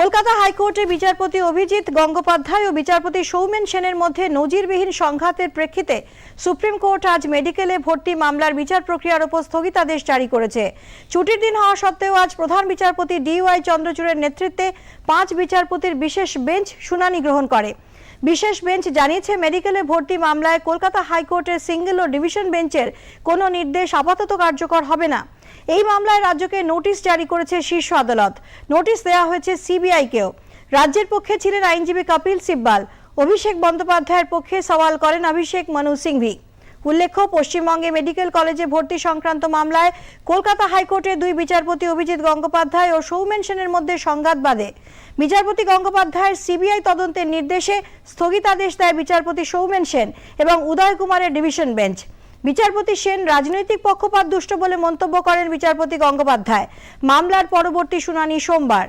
কলকাতা হাইকোর্টে বিচারপতি অভিজিৎ গঙ্গোপাধ্যায় ও বিচারপতি সৌমেন সেনের মধ্যে নজিরবিহীন সংঘাতের প্রেক্ষিতে সুপ্রিম কোর্ট আজ মেডিকেলে ভর্তি মামলার বিচার প্রক্রিয়ার উপর স্থগিতাদেশ জারি করেছে। ছুটির দিন হওয়া সত্ত্বেও আজ প্রধান বিচারপতি ডিওয়াই চন্দ্রচূড়ের নেতৃত্বে পাঁচ বিচারপতির বিশেষ বেঞ্চ শুনানি গ্রহণ করে। বিশেষ বেঞ্চ জানিয়েছে, মেডিকেলে ভর্তি মামলায় কলকাতা হাইকোর্টের সিঙ্গেল ও ডিভিশন বেঞ্চের কোনো নির্দেশ আপাতত কার্যকর হবে না। এই মামলায় রাজ্যকে নোটিশ জারি করেছে শীর্ষ আদালত। নোটিশ দেওয়া হয়েছে সিবিআইকেও। রাজ্যের পক্ষে ছিলেন আইনজীবী কপিল সিব্বাল। অভিষেক বন্দ্যোপাধ্যায়ের পক্ষে সওয়াল করেন অভিষেক মনু সিংভি। উল্লেখ্য, পশ্চিমবঙ্গে মেডিকেল কলেজে ভর্তি সংক্রান্ত মামলায় কলকাতা হাইকোর্টের দুই বিচারপতি অভিজিৎ গঙ্গোপাধ্যায় ও সৌমেন সেনের মধ্যে সংঘাত বাদে বিচারপতি গঙ্গোপাধ্যায়ের সিবিআই তদন্তের নির্দেশে স্থগিতাদেশ দেয় বিচারপতি সৌমেন সেন এবং উদয় কুমারের ডিভিশন বেঞ্চ। বিচারপতি সেন রাজনৈতিক পক্ষপাত দুষ্ট বলে মন্তব্য করেন বিচারপতি গঙ্গোপাধ্যায়। মামলার পরবর্তী শুনানি সোমবার।